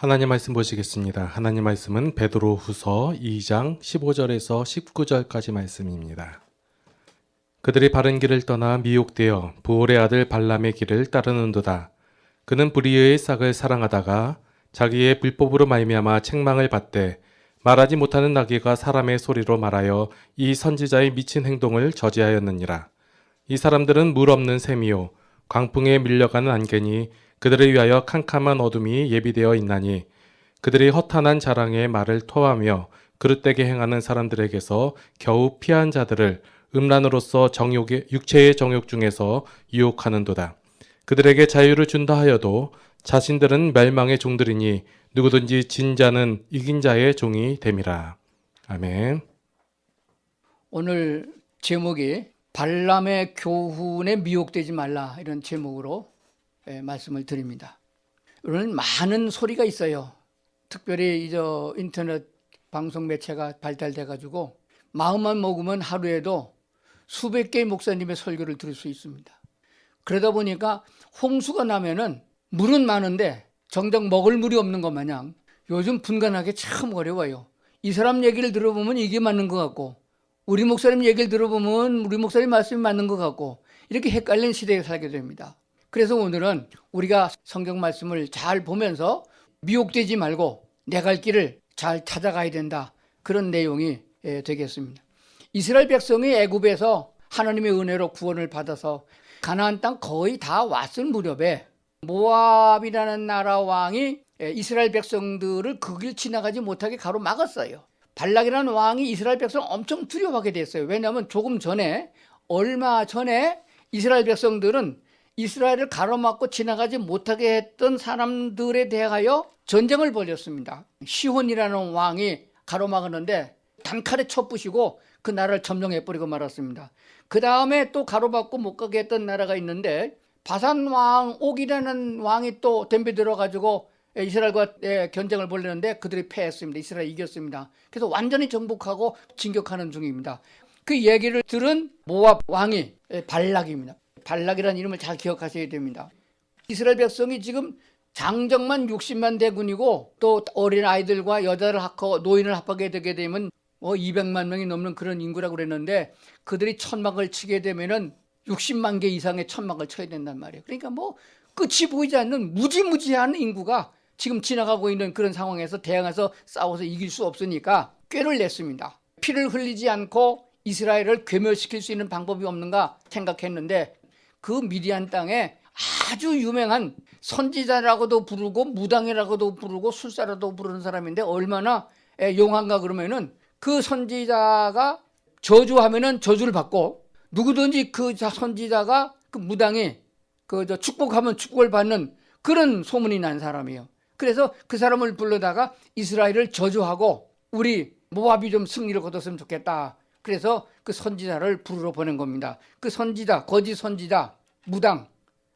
하나님 말씀 보시겠습니다. 하나님 말씀은 베드로 후서 2장 15절에서 19절까지 말씀입니다. 그들이 바른 길을 떠나 미혹되어 부올의 아들 발람의 길을 따르는도다. 그는 불의의 싹을 사랑하다가 자기의 불법으로 말미암아 책망을 받되 말하지 못하는 나귀가 사람의 소리로 말하여 이 선지자의 미친 행동을 저지하였느니라. 이 사람들은 물 없는 샘이요 광풍에 밀려가는 안개니 그들을 위하여 캄캄한 어둠이 예비되어 있나니 그들이 허탄한 자랑의 말을 토하며 그릇되게 행하는 사람들에게서 겨우 피한 자들을 음란으로서 정욕의 육체의 정욕 중에서 유혹하는도다. 그들에게 자유를 준다 하여도 자신들은 멸망의 종들이니 누구든지 진 자는 이긴 자의 종이 됨이라. 아멘. 오늘 제목이 발람의 교훈에 미혹되지 말라 이런 제목으로 예, 말씀을 드립니다. 오늘 많은 소리가 있어요. 특별히 이제 인터넷 방송 매체가 발달돼 가지고 마음만 먹으면 하루에도 수백 개의 목사님의 설교를 들을 수 있습니다. 그러다 보니까 홍수가 나면은 물은 많은데 정작 먹을 물이 없는 것 마냥 요즘 분간하기 참 어려워요. 이 사람 얘기를 들어보면 이게 맞는 것 같고 우리 목사님 얘기를 들어보면 우리 목사님 말씀이 맞는 것 같고 이렇게 헷갈린 시대에 살게 됩니다. 그래서 오늘은 우리가 성경 말씀을 잘 보면서 미혹되지 말고 내 갈 길을 잘 찾아가야 된다. 그런 내용이 예, 되겠습니다. 이스라엘 백성이 애굽에서 하나님의 은혜로 구원을 받아서 가나안 땅 거의 다 왔을 무렵에 모압이라는 나라 왕이 예, 이스라엘 백성들을 그 길 지나가지 못하게 가로막았어요. 발락이라는 왕이 이스라엘 백성 엄청 두려워하게 됐어요. 왜냐하면 조금 전에 얼마 전에 이스라엘 백성들은 이스라엘을 가로막고 지나가지 못하게 했던 사람들에 대하여 전쟁을 벌였습니다. 시혼이라는 왕이 가로막았는데 단칼에 쳐부시고 그 나라를 점령해 버리고 말았습니다. 그 다음에 또 가로막고 못 가게 했던 나라가 있는데 바산 왕 옥이라는 왕이 또 덤벼들어 가지고 이스라엘과 예, 견쟁을 벌였는데 그들이 패했습니다. 이스라엘 이겼습니다. 그래서 완전히 정복하고 진격하는 중입니다. 그 얘기를 들은 모압 왕이 예, 발락입니다. 발락이라는 이름을 잘 기억하셔야 됩니다. 이스라엘 백성이 지금 장정만 60만 대군이고 또 어린 아이들과 여자를 합하고 노인을 합하게 되게 되면 뭐 200만 명이 넘는 그런 인구라고 그랬는데 그들이 천막을 치게 되면은 60만 개 이상의 천막을 쳐야 된단 말이에요. 그러니까 뭐 끝이 보이지 않는 무지무지한 인구가 지금 지나가고 있는 그런 상황에서 대항해서 싸워서 이길 수 없으니까 꾀를 냈습니다. 피를 흘리지 않고 이스라엘을 괴멸시킬 수 있는 방법이 없는가 생각했는데 그 미디안 땅에 아주 유명한 선지자라고도 부르고 무당이라고도 부르고 술사라도 부르는 사람인데 얼마나 용한가 그러면은 그 선지자가 저주하면은 저주를 받고 누구든지 그 선지자가 그 무당이 그 저 축복하면 축복을 받는 그런 소문이 난 사람이에요. 그래서 그 사람을 불러다가 이스라엘을 저주하고 우리 모압이 좀 승리를 거뒀으면 좋겠다. 그래서 그 선지자를 부르러 보낸 겁니다. 그 선지자, 거짓 선지자, 무당,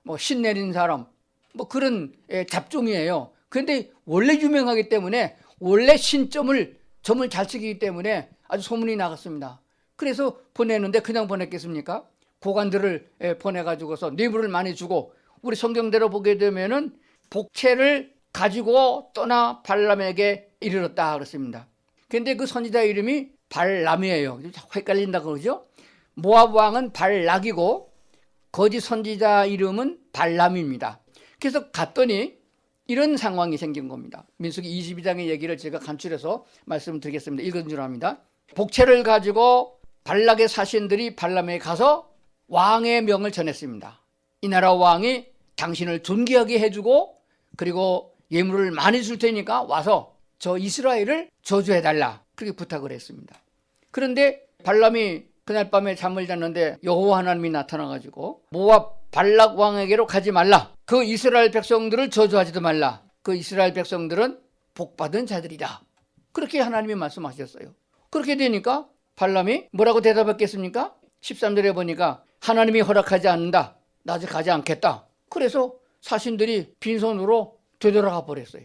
뭐 신 내린 사람, 뭐 그런 예, 잡종이에요. 그런데 원래 유명하기 때문에 원래 신점을 점을 잘 치기 때문에 아주 소문이 나갔습니다. 그래서 보내는데 그냥 보냈겠습니까? 고관들을 예, 보내가지고서 뇌물을 많이 주고 우리 성경대로 보게 되면은 복채를 가지고 떠나 발람에게 이르렀다 그렇습니다. 근데 그 선지자 이름이 발람이에요. 헷갈린다 그러죠? 모압 왕은 발락이고 거짓 선지자 이름은 발람입니다. 그래서 갔더니 이런 상황이 생긴 겁니다. 민수기 22장의 얘기를 제가 간추려서 말씀드리겠습니다. 읽은 줄 압니다. 복채를 가지고 발락의 사신들이 발람에 가서 왕의 명을 전했습니다. 이 나라 왕이 당신을 존귀하게 해주고 그리고 예물을 많이 줄 테니까 와서 저 이스라엘을 저주해달라 그렇게 부탁을 했습니다. 그런데 발람이 그날 밤에 잠을 잤는데 여호와 하나님이 나타나가지고 모압 발락 왕에게로 가지 말라. 그 이스라엘 백성들을 저주하지도 말라. 그 이스라엘 백성들은 복받은 자들이다. 그렇게 하나님이 말씀하셨어요. 그렇게 되니까 발람이 뭐라고 대답했겠습니까? 13절에 보니까 하나님이 허락하지 않는다. 나 아직 가지 않겠다. 그래서 사신들이 빈손으로 되돌아가 버렸어요.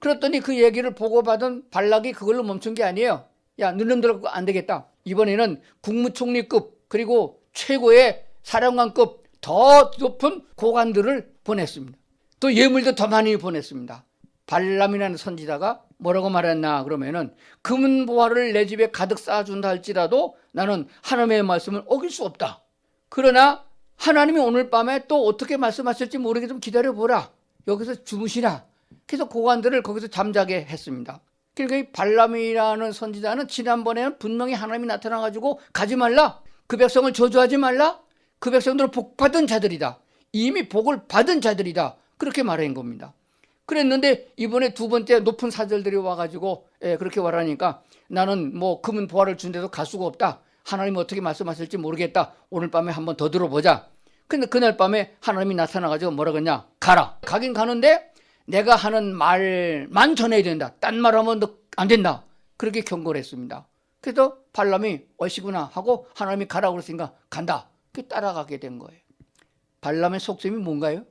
그랬더니 그 얘기를 보고받은 발락이 그걸로 멈춘 게 아니에요. 야, 눈좀 들고 안 되겠다. 이번에는 국무총리급 그리고 최고의 사령관급 더 높은 고관들을 보냈습니다. 또 예물도 더 많이 보냈습니다. 발람이라는 선지자가 뭐라고 말했나 그러면은 금은 보화를 내 집에 가득 쌓아준다 할지라도 나는 하나님의 말씀을 어길 수 없다. 그러나 하나님이 오늘 밤에 또 어떻게 말씀하실지 모르게 좀 기다려보라. 여기서 주무시라. 그래서 고관들을 거기서 잠자게 했습니다. 그러니까 이 발람이라는 선지자는 지난번에는 분명히 하나님이 나타나가지고 가지 말라. 그 백성을 저주하지 말라. 그 백성들은 복 받은 자들이다. 이미 복을 받은 자들이다. 그렇게 말한 겁니다. 그랬는데 이번에 두 번째 높은 사절들이 와가지고 예, 그렇게 말하니까 나는 뭐 금은 보화를 준 데도 갈 수가 없다. 하나님 어떻게 말씀하실지 모르겠다. 오늘 밤에 한번 더 들어보자. 근데 그날 밤에 하나님이 나타나가지고 뭐라 그러냐? 가라. 가긴 가는데 내가 하는 말만 전해야 된다. 딴 말하면 너안 된다. 그렇게 경고를 했습니다. 그래서 발람이 얼씨구나 하고 하나님이 가라고 그랬으니까 간다. 그 따라가게 된 거예요. 발람의 속셈이 뭔가요?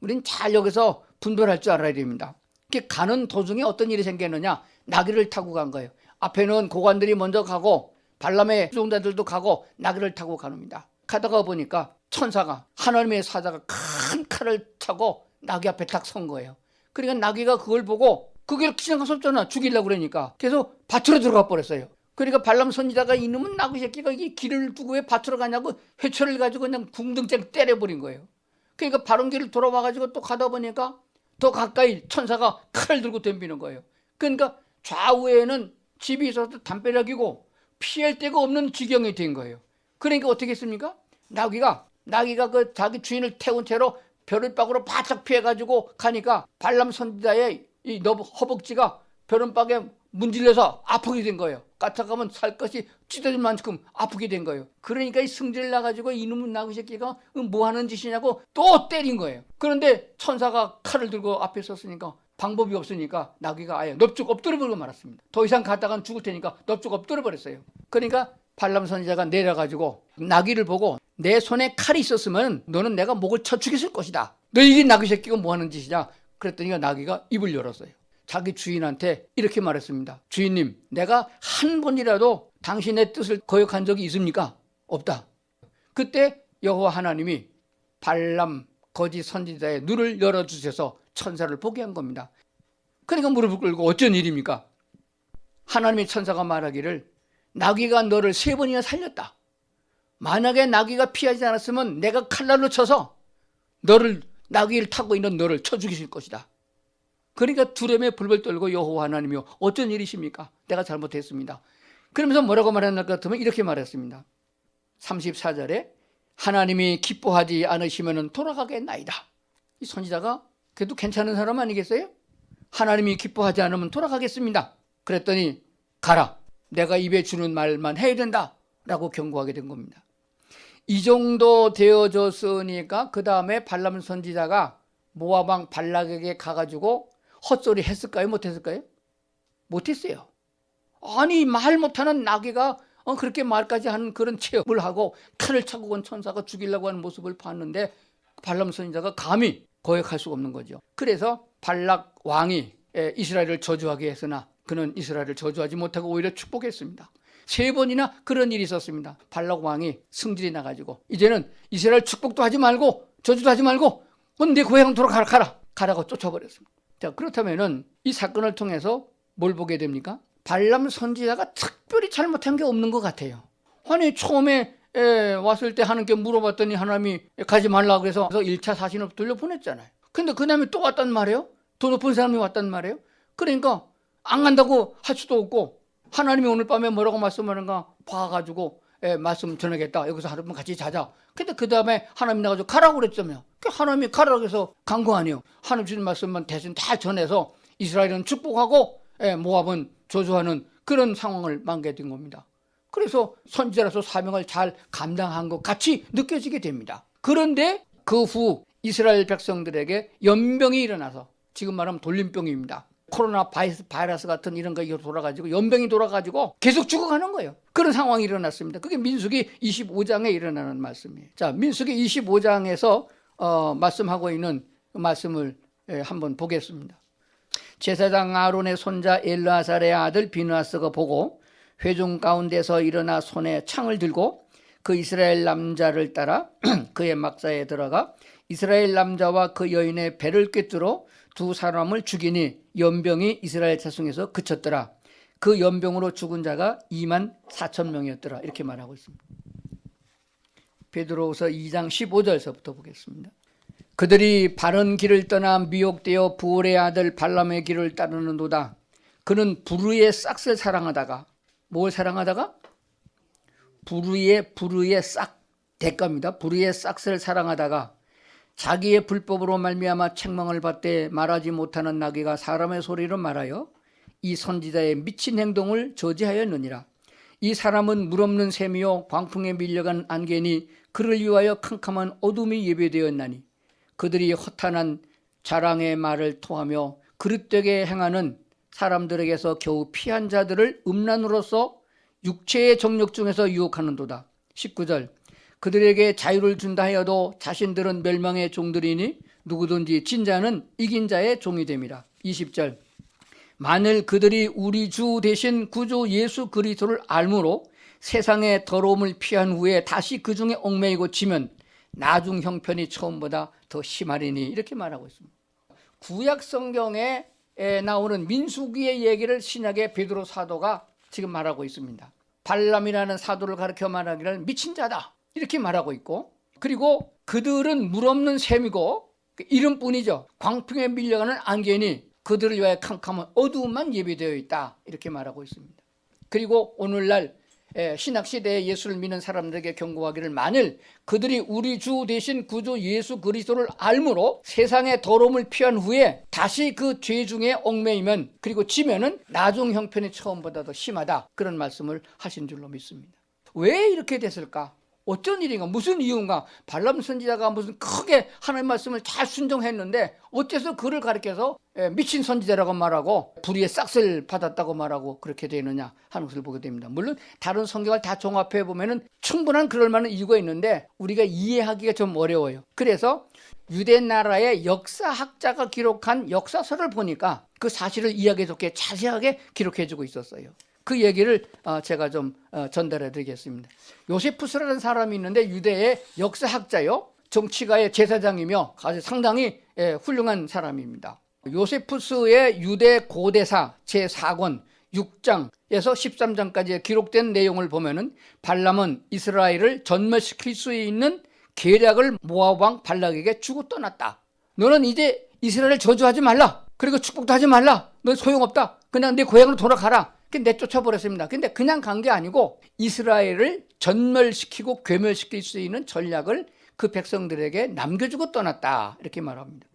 우린 잘 여기서 분별할 줄 알아야 됩니다. 이렇게 가는 도중에 어떤 일이 생겼느냐? 나귀를 타고 간 거예요. 앞에는 고관들이 먼저 가고 발람의 수종자들도 가고 나귀를 타고 가는니다 가다가 보니까 천사가 하나님의 사자가 큰 칼을 차고 나귀 앞에 딱 선 거예요. 그러니까 나귀가 그걸 보고 그게 기생가 없잖아 죽이려고 그러니까 그래서 밭으로 들어가 버렸어요. 그러니까 발람 선지자가 이놈은 나귀 새끼가 이 길을 두고 왜 밭으로 가냐고 회초를 가지고 그냥 궁둥쟁 때려버린 거예요. 그러니까 바른 길을 돌아와가지고 또 가다 보니까 더 가까이 천사가 칼을 들고 덤비는 거예요. 그러니까 좌우에는 집이 있어서 담벼락이고 피할 데가 없는 지경이 된 거예요. 그러니까 어떻게 했습니까? 나귀가 나귀가 그 자기 주인을 태운 채로 벼른박으로 바짝 피해가지고 가니까 발람 선지자의 이 허벅지가 벼른박에 문질려서 아프게 된 거예요. 까딱하면 살 것이 찢어질 만큼 아프게 된 거예요. 그러니까 이 승질 나가지고 이놈은 나귀 새끼가 뭐 하는 짓이냐고 또 때린 거예요. 그런데 천사가 칼을 들고 앞에 섰으니까 방법이 없으니까 나귀가 아예 넙죽 엎드려 버리고 말았습니다. 더 이상 갔다간 죽을 테니까 넙죽 엎드려 버렸어요. 그러니까 발람 선지자가 내려가지고 나귀를 보고 내 손에 칼이 있었으면 너는 내가 목을 쳐 죽였을 것이다. 너 이게 나귀 새끼가 뭐 하는 짓이냐? 그랬더니 나귀가 입을 열었어요. 자기 주인한테 이렇게 말했습니다. 주인님, 내가 한 번이라도 당신의 뜻을 거역한 적이 있습니까? 없다. 그때 여호와 하나님이 발람 거짓 선지자의 눈을 열어 주셔서 천사를 보게 한 겁니다. 그러니까 무릎을 꿇고 어쩐 일입니까? 하나님의 천사가 말하기를 나귀가 너를 세 번이나 살렸다. 만약에 나귀가 피하지 않았으면 내가 칼날로 쳐서 너를 나귀를 타고 있는 너를 쳐 죽이실 것이다. 그러니까 두려움에 불벌 떨고 여호와 하나님이요 어쩐 일이십니까? 내가 잘못했습니다. 그러면서 뭐라고 말했나 같으면 이렇게 말했습니다. 34절에 하나님이 기뻐하지 않으시면 돌아가겠나이다. 이 선지자가 그래도 괜찮은 사람 아니겠어요? 하나님이 기뻐하지 않으면 돌아가겠습니다. 그랬더니 가라. 내가 입에 주는 말만 해야 된다. 라고 경고하게 된 겁니다. 이 정도 되어졌으니까 그 다음에 발람 선지자가 모아방 발락에게 가가지고 헛소리 했을까요? 못했을까요? 못했어요. 아니 말 못하는 나귀가 어, 그렇게 말까지 하는 그런 체험을 하고 칼을 차고 온 천사가 죽이려고 하는 모습을 봤는데 발람 선지자가 감히 거역할 수가 없는 거죠. 그래서 발락 왕이 에, 이스라엘을 저주하게 했으나 그는 이스라엘을 저주하지 못하고 오히려 축복했습니다. 세 번이나 그런 일이 있었습니다. 발락 왕이 승질이 나가지고 이제는 이스라엘 축복도 하지 말고 저주도 하지 말고 내 고향 돌아가라 가라 가라고 쫓아버렸습니다. 자 그렇다면은 이 사건을 통해서 뭘 보게 됩니까? 발람 선지자가 특별히 잘못한 게 없는 것 같아요. 아니 처음에 에, 왔을 때 하나님께 물어봤더니 하나님이 가지 말라고 해서 1차 사신업 돌려 보냈잖아요. 근데 그 다음에 또 왔단 말이에요. 더 높은 사람이 왔단 말이에요. 그러니까 안 간다고 할 수도 없고 하나님이 오늘 밤에 뭐라고 말씀하는가 봐가지고 예, 말씀 전하겠다. 여기서 하루만 같이 자자. 근데 그 다음에 하나님 나가지고 가라고 그랬잖아요. 그 하나님이 가라고 해서 간 거 아니에요. 하나님 주신 말씀만 대신 다 전해서 이스라엘은 축복하고 예, 모압은 저주하는 그런 상황을 만게 된 겁니다. 그래서 선지자로서 사명을 잘 감당한 것 같이 느껴지게 됩니다. 그런데 그 후 이스라엘 백성들에게 연병이 일어나서 지금 말하면 돌림병입니다. 코로나 바이러스, 바이러스 같은 이런 거 돌아가지고 연병이 돌아가지고 계속 죽어가는 거예요. 그런 상황이 일어났습니다. 그게 민수기 25장에 일어나는 말씀이에요. 자, 민수기 25장에서 어, 말씀하고 있는 그 말씀을 예, 한번 보겠습니다. 제사장 아론의 손자 엘라살의 아들 비누아스가 보고 회중 가운데서 일어나 손에 창을 들고 그 이스라엘 남자를 따라 그의 막사에 들어가 이스라엘 남자와 그 여인의 배를 꿰뚫어 두 사람을 죽이니 연병이 이스라엘 자손에서 그쳤더라. 그 연병으로 죽은 자가 2만 4천 명이었더라. 이렇게 말하고 있습니다. 베드로후서 2장 15절서부터 보겠습니다. 그들이 바른 길을 떠나 미혹되어 부올의 아들 발람의 길을 따르는도다. 그는 부르의 싹을 사랑하다가 뭘 사랑하다가 부르의 부르의 싹 대가입니다. 부르의 싹을 사랑하다가 자기의 불법으로 말미암아 책망을 받되 말하지 못하는 나귀가 사람의 소리로 말하여 이 선지자의 미친 행동을 저지하였느니라. 이 사람은 물 없는 샘이요 광풍에 밀려간 안개니 그를 위하여 캄캄한 어둠이 예배되었나니 그들이 허탄한 자랑의 말을 토하며 그릇되게 행하는 사람들에게서 겨우 피한 자들을 음란으로서 육체의 정력 중에서 유혹하는도다. 19절 그들에게 자유를 준다 하여도 자신들은 멸망의 종들이니 누구든지 진자는 이긴 자의 종이 됨이라. 20절 만일 그들이 우리 주 대신 구주 예수 그리스도를 알므로 세상의 더러움을 피한 후에 다시 그 중에 얽매이고 지면 나중 형편이 처음보다 더 심하리니 이렇게 말하고 있습니다. 구약 성경에 에 나오는 민수기의 얘기를 신약의 베드로 사도가 지금 말하고 있습니다. 발람이라는 사도를 가르쳐 말하기를 미친 자다 이렇게 말하고 있고 그리고 그들은 물 없는 샘이고 그 이름뿐이죠. 광풍에 밀려가는 안개니 그들을 위하여 캄캄한 어두움만 예비되어 있다 이렇게 말하고 있습니다. 그리고 오늘날 예, 신학 시대에 예수를 믿는 사람들에게 경고하기를 만일 그들이 우리 주 대신 구주 예수 그리스도를 알므로 세상의 더러움을 피한 후에 다시 그 죄 중에 얽매이면 그리고 지면은 나중 형편이 처음보다 더 심하다 그런 말씀을 하신 줄로 믿습니다. 왜 이렇게 됐을까? 어쩐 일인가? 무슨 이유인가? 발람 선지자가 무슨 크게 하나님 말씀을 잘 순종했는데 어째서 그를 가리켜서 예, 미친 선지자라고 말하고 불의의 싹을 받았다고 말하고 그렇게 되느냐 하는 것을 보게 됩니다. 물론 다른 성경을 다 종합해 보면은 충분한 그럴 만한 이유가 있는데 우리가 이해하기가 좀 어려워요. 그래서 유대 나라의 역사학자가 기록한 역사서를 보니까 그 사실을 이야기 좋게 자세하게 기록해 주고 있었어요. 그 얘기를 어, 제가 좀 어, 전달해 드리겠습니다. 요세푸스라는 사람이 있는데 유대의 역사학자요. 정치가의 제사장이며 아주 상당히 예, 훌륭한 사람입니다. 요세푸스의 유대 고대사 제4권 6장에서 13장까지 기록된 내용을 보면은 발람은 이스라엘을 전멸시킬 수 있는 계략을 모압 왕 발락에게 주고 떠났다. 너는 이제 이스라엘을 저주하지 말라. 그리고 축복도 하지 말라. 너 소용없다. 그냥 내 고향으로 돌아가라. 그 내쫓아 버렸습니다. 근데 그냥 간 게 아니고 이스라엘을 전멸시키고 괴멸시킬 수 있는 전략을 그 백성들에게 남겨주고 떠났다. 이렇게 말합니다.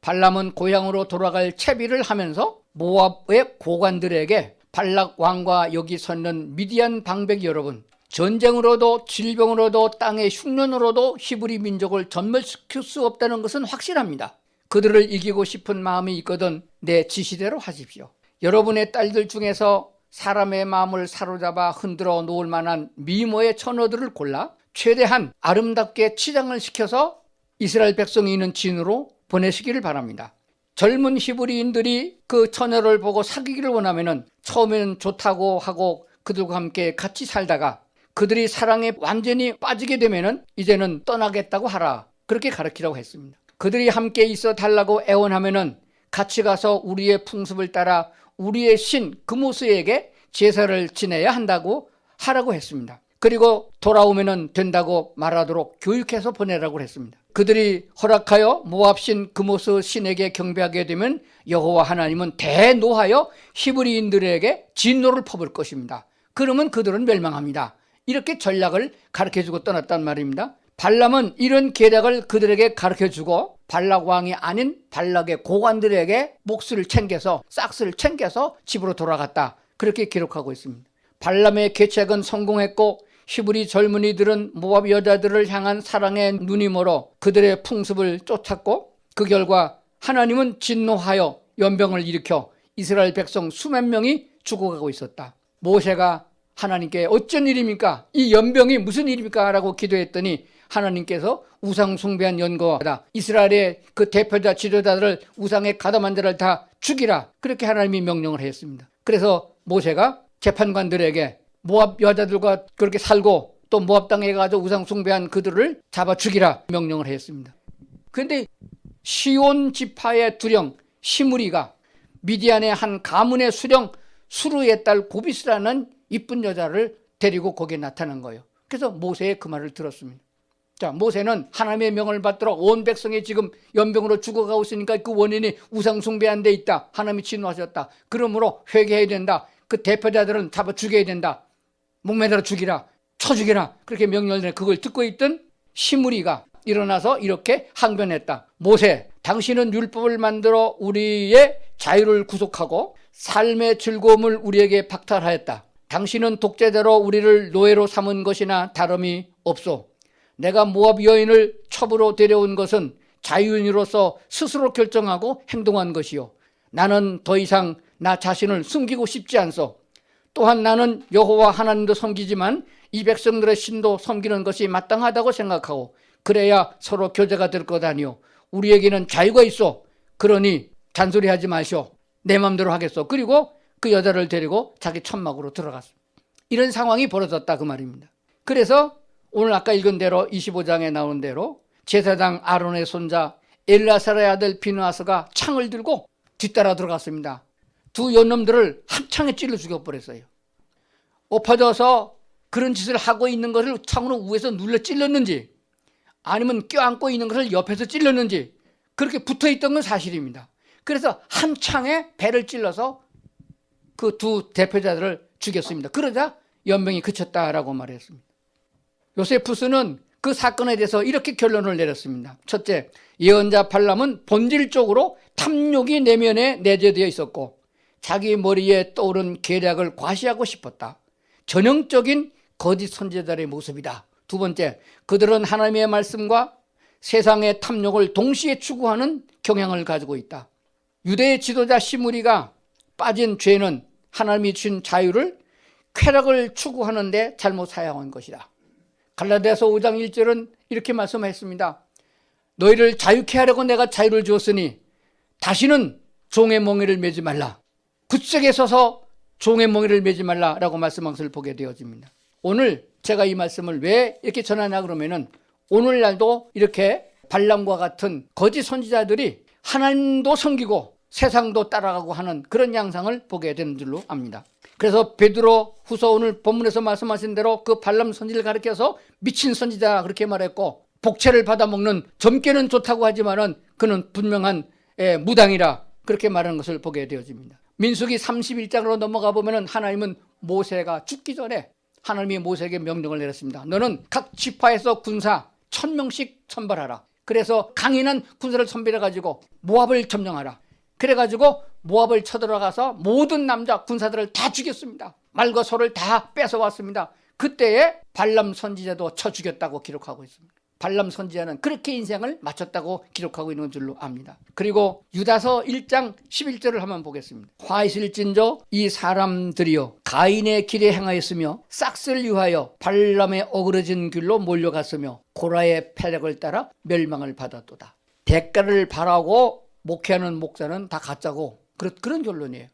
발람은 고향으로 돌아갈 채비를 하면서 모압의 고관들에게 발락 왕과 여기 섰는 미디안 방백 여러분 전쟁으로도 질병으로도 땅의 흉년으로도 히브리 민족을 전멸시킬 수 없다는 것은 확실합니다. 그들을 이기고 싶은 마음이 있거든 내 지시대로 하십시오. 여러분의 딸들 중에서 사람의 마음을 사로잡아 흔들어 놓을 만한 미모의 처녀들을 골라 최대한 아름답게 치장을 시켜서 이스라엘 백성이 있는 진으로 보내시기를 바랍니다. 젊은 히브리인들이 그 처녀를 보고 사귀기를 원하면은 처음에는 좋다고 하고 그들과 함께 같이 살다가 그들이 사랑에 완전히 빠지게 되면은 이제는 떠나겠다고 하라. 그렇게 가르치라고 했습니다. 그들이 함께 있어 달라고 애원하면은 같이 가서 우리의 풍습을 따라 우리의 신 그모스에게 제사를 지내야 한다고 하라고 했습니다. 그리고 돌아오면은 된다고 말하도록 교육해서 보내라고 했습니다. 그들이 허락하여 모압신 그모스 신에게 경배하게 되면 여호와 하나님은 대노하여 히브리인들에게 진노를 퍼볼 것입니다. 그러면 그들은 멸망합니다. 이렇게 전략을 가르쳐 주고 떠났단 말입니다. 발람은 이런 계략을 그들에게 가르쳐 주고 발락 왕이 아닌 발락의 고관들에게 몫을 챙겨서 싹스를 챙겨서 집으로 돌아갔다. 그렇게 기록하고 있습니다. 발람의 계책은 성공했고 히브리 젊은이들은 모압 여자들을 향한 사랑의 눈이 멀어 그들의 풍습을 쫓았고 그 결과 하나님은 진노하여 연병을 일으켜 이스라엘 백성 수만 명이 죽어가고 있었다. 모세가 하나님께 어쩐 일입니까? 이 연병이 무슨 일입니까? 라고 기도했더니 하나님께서 우상 숭배한 연거하다. 이스라엘의 그 대표자 지도자들을 우상에 가담한 자를 다 죽이라. 그렇게 하나님이 명령을 했습니다. 그래서 모세가 재판관들에게 모압 여자들과 그렇게 살고 또 모압 땅에 가서 우상 숭배한 그들을 잡아 죽이라 명령을 했습니다. 그런데 시온 지파의 두령 시무리가 미디안의 한 가문의 수령 수르의 딸 고비스라는 이쁜 여자를 데리고 거기에 나타난 거예요. 그래서 모세의 그 말을 들었습니다. 자, 모세는 하나님의 명을 받들어 온 백성이 지금 연병으로 죽어가고 있으니까 그 원인이 우상숭배한 데 있다. 하나님이 진노하셨다. 그러므로 회개해야 된다. 그 대표자들은 잡아 죽여야 된다. 목매달아 죽이라. 쳐 죽이라. 그렇게 명령을 내 그걸 듣고 있던 시무리가 일어나서 이렇게 항변했다. 모세, 당신은 율법을 만들어 우리의 자유를 구속하고 삶의 즐거움을 우리에게 박탈하였다. 당신은 독재대로 우리를 노예로 삼은 것이나 다름이 없소. 내가 모압 여인을 첩으로 데려온 것은 자유인으로서 스스로 결정하고 행동한 것이요. 나는 더 이상 나 자신을 숨기고 싶지 않소. 또한 나는 여호와 하나님도 섬기지만 이 백성들의 신도 섬기는 것이 마땅하다고 생각하고 그래야 서로 교제가 될 거다니요. 우리에게는 자유가 있어. 그러니 잔소리하지 마시오. 내 마음대로 하겠어. 그리고 그 여자를 데리고 자기 천막으로 들어갔어. 이런 상황이 벌어졌다 그 말입니다. 그래서 오늘 아까 읽은 대로 25장에 나온 대로 제사장 아론의 손자 엘라사의 아들 비누아스가 창을 들고 뒤따라 들어갔습니다. 두 연놈들을 한 창에 찔러 죽여버렸어요. 엎어져서 그런 짓을 하고 있는 것을 창으로 위에서 눌러 찔렀는지 아니면 껴안고 있는 것을 옆에서 찔렀는지 그렇게 붙어 있던 건 사실입니다. 그래서 한 창에 배를 찔러서 그 두 대표자들을 죽였습니다. 그러자 연병이 그쳤다라고 말했습니다. 요세푸스는 그 사건에 대해서 이렇게 결론을 내렸습니다. 첫째, 예언자 발람은 본질적으로 탐욕이 내면에 내재되어 있었고 자기 머리에 떠오른 계략을 과시하고 싶었다. 전형적인 거짓 선제자의 모습이다. 두 번째, 그들은 하나님의 말씀과 세상의 탐욕을 동시에 추구하는 경향을 가지고 있다. 유대의 지도자 시무리가 빠진 죄는 하나님이 주신 자유를 쾌락을 추구하는데 잘못 사용한 것이다. 갈라디아서 5장 1절은 이렇게 말씀했습니다. 너희를 자유케 하려고 내가 자유를 주었으니 다시는 종의 멍에를 매지 말라. 굳세게 서서 종의 멍에를 매지 말라라고 말씀한 것을 보게 되어집니다. 오늘 제가 이 말씀을 왜 이렇게 전하냐 그러면은 오늘날도 이렇게 발람과 같은 거짓 선지자들이 하나님도 섬기고 세상도 따라가고 하는 그런 양상을 보게 되는 줄로 압니다. 그래서 베드로 후서 오늘 본문에서 말씀하신 대로 그 발람 선지를 가리켜서 미친 선지자 그렇게 말했고 복채를 받아먹는 점괘는 좋다고 하지만은 그는 분명한 예, 무당이라 그렇게 말하는 것을 보게 되어집니다. 민수기 31장으로 넘어가 보면은 하나님은 모세가 죽기 전에 하나님이 모세에게 명령을 내렸습니다. 너는 각 지파에서 군사 천 명씩 선발하라. 그래서 강인한 군사를 선별해 가지고 모압을 점령하라. 그래 가지고 모압을 쳐들어가서 모든 남자 군사들을 다 죽였습니다. 말과 소를 다 뺏어왔습니다. 그때에 발람 선지자도 쳐 죽였다고 기록하고 있습니다. 발람 선지자는 그렇게 인생을 마쳤다고 기록하고 있는 줄로 압니다. 그리고 유다서 1장 11절을 한번 보겠습니다. 화 있을진저 이 사람들이여 가인의 길에 행하였으며 싹스를 위하여 발람의 어그러진 길로 몰려갔으며 고라의 패력을 따라 멸망을 받았도다. 대가를 바라고 목회하는 목사는 다 가짜고 그런, 그런 결론이에요.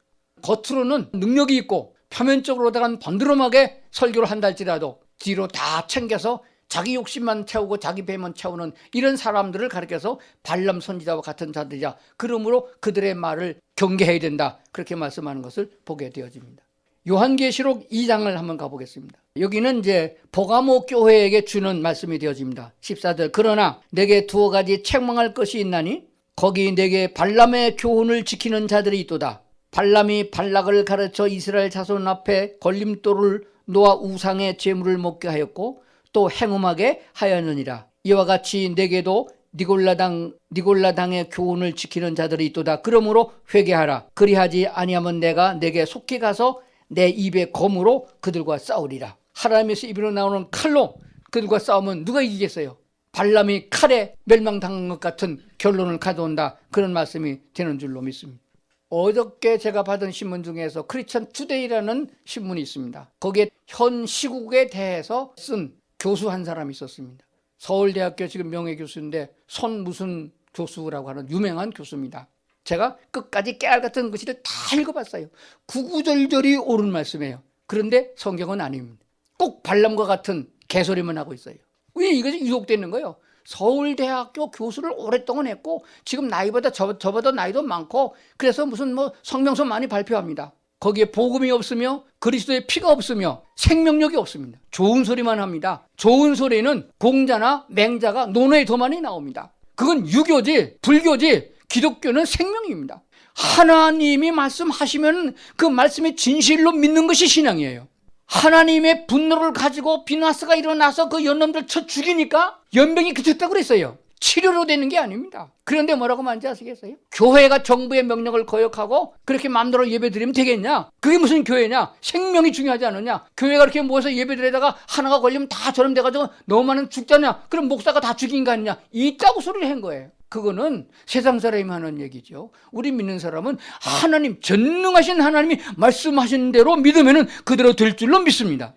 겉으로는 능력이 있고 표면적으로다간 번드름하게 설교를 한다 할지라도 뒤로 다 챙겨서 자기 욕심만 채우고 자기 배만 채우는 이런 사람들을 가르쳐서 발람 선지자와 같은 자들이야. 그러므로 그들의 말을 경계해야 된다. 그렇게 말씀하는 것을 보게 되어집니다. 요한계시록 2장을 한번 가보겠습니다. 여기는 이제 보가모 교회에게 주는 말씀이 되어집니다. 14절 그러나 내게 두어 가지 책망할 것이 있나니 거기 내게 발람의 교훈을 지키는 자들이 있도다. 발람이 발락을 가르쳐 이스라엘 자손 앞에 걸림돌을 놓아 우상의 제물을 먹게 하였고 또 행음하게 하였느니라. 이와 같이 내게도 니골라당 니골라당의 교훈을 지키는 자들이 있도다. 그러므로 회개하라. 그리하지 아니하면 내가 내게 속히 가서 내 입의 검으로 그들과 싸우리라. 하나님에서 입으로 나오는 칼로 그들과 싸우면 누가 이기겠어요? 발람이 칼에 멸망당한 것 같은 결론을 가져온다. 그런 말씀이 되는 줄로 믿습니다. 어저께 제가 받은 신문 중에서 크리스천 투데이라는 신문이 있습니다. 거기에 현 시국에 대해서 쓴 교수 한 사람이 있었습니다. 서울대학교 지금 명예교수인데 손 무슨 교수라고 하는 유명한 교수입니다. 제가 끝까지 깨알 같은 것을 다 읽어봤어요. 구구절절이 옳은 말씀이에요. 그런데 성경은 아닙니다. 꼭 발람과 같은 개소리만 하고 있어요. 왜 이것이 유혹되는 거예요? 서울대학교 교수를 오랫동안 했고 지금 나이보다 저, 저보다 나이도 많고 그래서 무슨 뭐 성명서 많이 발표합니다. 거기에 복음이 없으며 그리스도의 피가 없으며 생명력이 없습니다. 좋은 소리만 합니다. 좋은 소리는 공자나 맹자가 논어에 더 많이 나옵니다. 그건 유교지, 불교지, 기독교는 생명입니다. 하나님이 말씀하시면 그 말씀이 진실로 믿는 것이 신앙이에요. 하나님의 분노를 가지고 비나스가 일어나서 그 연놈들 쳐 죽이니까 연병이 그쳤다고 그랬어요. 치료로 되는 게 아닙니다. 그런데 뭐라고 말인지 아시겠어요? 교회가 정부의 명령을 거역하고 그렇게 마음대로 예배 드리면 되겠냐? 그게 무슨 교회냐? 생명이 중요하지 않느냐? 교회가 이렇게 모여서 예배 드리다가 하나가 걸리면 다 저럼 돼가지고 너무 많은 죽잖냐? 그럼 목사가 다 죽인 거 아니냐? 있다고 소리를 한 거예요. 그거는 세상 사람이 하는 얘기죠. 우리 믿는 사람은 하나님, 전능하신 하나님이 말씀하신 대로 믿으면 그대로 될 줄로 믿습니다.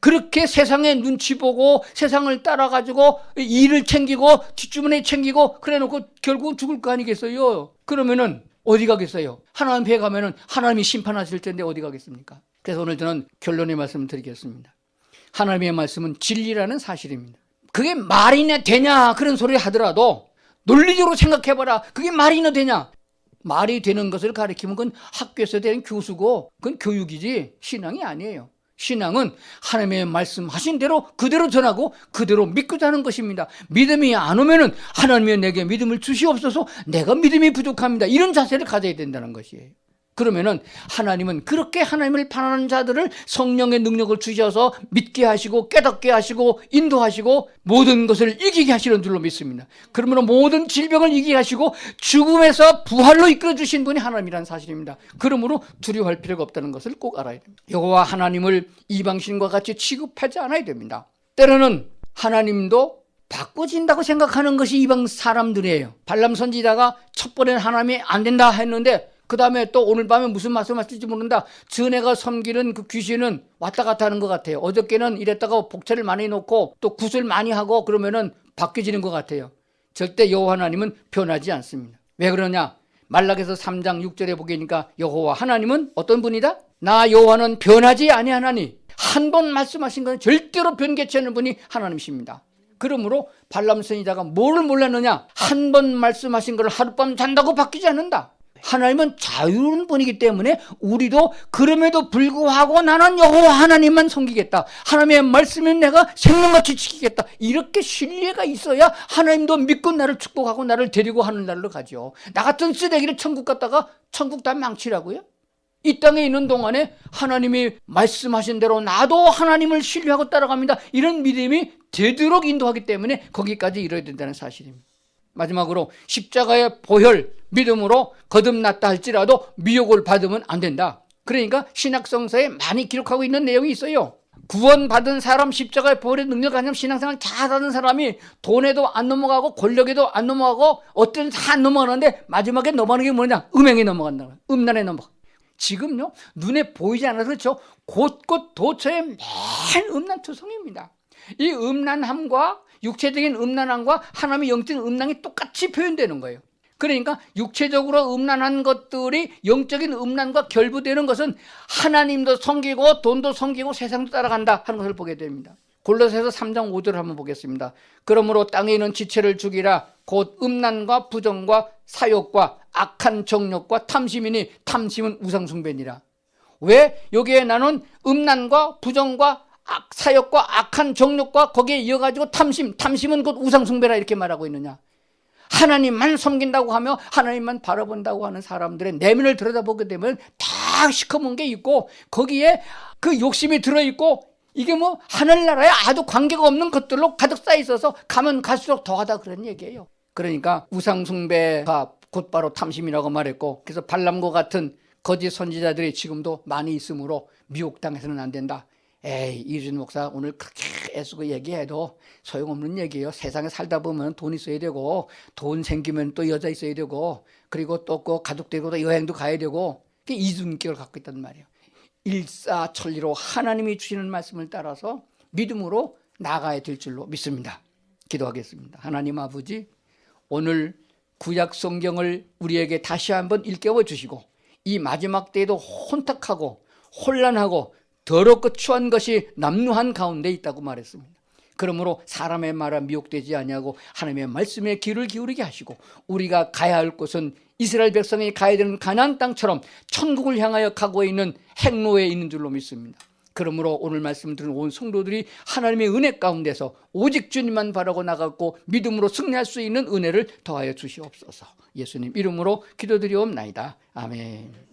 그렇게 세상의 눈치 보고 세상을 따라가지고 일을 챙기고 뒷주머니 챙기고 그래 놓고 결국 죽을 거 아니겠어요? 그러면은 어디 가겠어요? 하나님 배 가면은 하나님이 심판하실 텐데 어디 가겠습니까? 그래서 오늘 저는 결론의 말씀을 드리겠습니다. 하나님의 말씀은 진리라는 사실입니다. 그게 말이나 되냐 그런 소리 하더라도 논리적으로 생각해봐라. 그게 말이나 되냐? 말이 되는 것을 가리키면 그건 학교에서 되는 교수고 그건 교육이지 신앙이 아니에요. 신앙은 하나님의 말씀하신 대로 그대로 전하고 그대로 믿고 자는 것입니다. 믿음이 안 오면은 하나님이 내게 믿음을 주시옵소서 내가 믿음이 부족합니다. 이런 자세를 가져야 된다는 것이에요. 그러면은 하나님은 그렇게 하나님을 바라는 자들을 성령의 능력을 주셔서 믿게 하시고 깨닫게 하시고 인도하시고 모든 것을 이기게 하시는 줄로 믿습니다. 그러면 모든 질병을 이기게 하시고 죽음에서 부활로 이끌어 주신 분이 하나님이라는 사실입니다. 그러므로 두려워할 필요가 없다는 것을 꼭 알아야 됩니다. 여호와 하나님을 이방신과 같이 취급하지 않아야 됩니다. 때로는 하나님도 바꿔진다고 생각하는 것이 이방 사람들이에요. 발람 선지자가 첫 번에는 하나님이 안 된다 했는데 그 다음에 또 오늘 밤에 무슨 말씀하실지 모른다. 전에가 섬기는 그 귀신은 왔다 갔다 하는 것 같아요. 어저께는 이랬다가 복채를 많이 놓고 또 굿을 많이 하고 그러면은 바뀌어지는 것 같아요. 절대 여호와 하나님은 변하지 않습니다. 왜 그러냐? 말락에서 3장 6절에 보니까 여호와 하나님은 어떤 분이다? 나 여호와는 변하지 아니하나니 한 번 말씀하신 건 절대로 변개치 않는 분이 하나님이십니다. 그러므로 발람 선지자가 뭐를 몰랐느냐? 한 번 말씀하신 걸 하룻밤 잔다고 바뀌지 않는다. 하나님은 자유로운 분이기 때문에 우리도 그럼에도 불구하고 나는 여호와 하나님만 섬기겠다. 하나님의 말씀은 내가 생명같이 지키겠다. 이렇게 신뢰가 있어야 하나님도 믿고 나를 축복하고 나를 데리고 하늘나라로 가죠. 나 같은 쓰레기를 천국 갔다가 천국 다 망치라고요? 이 땅에 있는 동안에 하나님이 말씀하신 대로 나도 하나님을 신뢰하고 따라갑니다. 이런 믿음이 되도록 인도하기 때문에 거기까지 이뤄야 된다는 사실입니다. 마지막으로 십자가의 보혈 믿음으로 거듭났다 할지라도 미혹을 받으면 안 된다. 그러니까 신약성서에 많이 기록하고 있는 내용이 있어요. 구원받은 사람 십자가의 보혈의 능력 아니면 신앙생활 잘하는 사람이 돈에도 안 넘어가고 권력에도 안 넘어가고 어떤 다안 넘어가는데 마지막에 넘어가는 게 뭐냐? 음행에 넘어간다. 음란에 넘어가. 지금요 눈에 보이지 않아서 그렇죠. 곳곳 도처에 맨 음란 투성입니다. 이 음란함과 육체적인 음란함과 하나님의 영적인 음란이 똑같이 표현되는 거예요. 그러니까 육체적으로 음란한 것들이 영적인 음란과 결부되는 것은 하나님도 섬기고 돈도 섬기고 세상도 따라간다 하는 것을 보게 됩니다. 골로새서 3장 5절을 한번 보겠습니다. 그러므로 땅에 있는 지체를 죽이라 곧 음란과 부정과 사욕과 악한 정욕과 탐심이니 탐심은 우상 숭배니라. 왜 여기에 나는 음란과 부정과 악, 사욕과 악한 정욕과 거기에 이어가지고 탐심, 탐심은 곧 우상숭배라 이렇게 말하고 있느냐? 하나님만 섬긴다고 하며 하나님만 바라본다고 하는 사람들의 내면을 들여다보게 되면 다 시커먼 게 있고 거기에 그 욕심이 들어있고 이게 뭐 하늘나라에 아주 관계가 없는 것들로 가득 쌓여 있어서 가면 갈수록 더하다 그런 얘기예요. 그러니까 우상숭배가 곧바로 탐심이라고 말했고 그래서 발람과 같은 거짓 선지자들이 지금도 많이 있으므로 미혹당해서는 안 된다. 에이 이준 목사 오늘 그렇게 애쓰고 얘기해도 소용없는 얘기예요. 세상에 살다 보면 돈 있어야 되고 돈 생기면 또 여자 있어야 되고 그리고 또 그 가족 되고 또 여행도 가야 되고 그게 이중격을 갖고 있단 말이에요. 일사천리로 하나님이 주시는 말씀을 따라서 믿음으로 나가야 될 줄로 믿습니다. 기도하겠습니다. 하나님 아버지 오늘 구약 성경을 우리에게 다시 한번 일깨워 주시고 이 마지막 때에도 혼탁하고 혼란하고 더럽고 추한 것이 남루한 가운데 있다고 말했습니다. 그러므로 사람의 말에 미혹되지 아니하고 하나님의 말씀에 귀를 기울이게 하시고 우리가 가야 할 곳은 이스라엘 백성이 가야 되는 가나안 땅처럼 천국을 향하여 가고 있는 행로에 있는 줄로 믿습니다. 그러므로 오늘 말씀 들은 온 성도들이 하나님의 은혜 가운데서 오직 주님만 바라고 나갔고 믿음으로 승리할 수 있는 은혜를 더하여 주시옵소서. 예수님 이름으로 기도드리옵나이다. 아멘.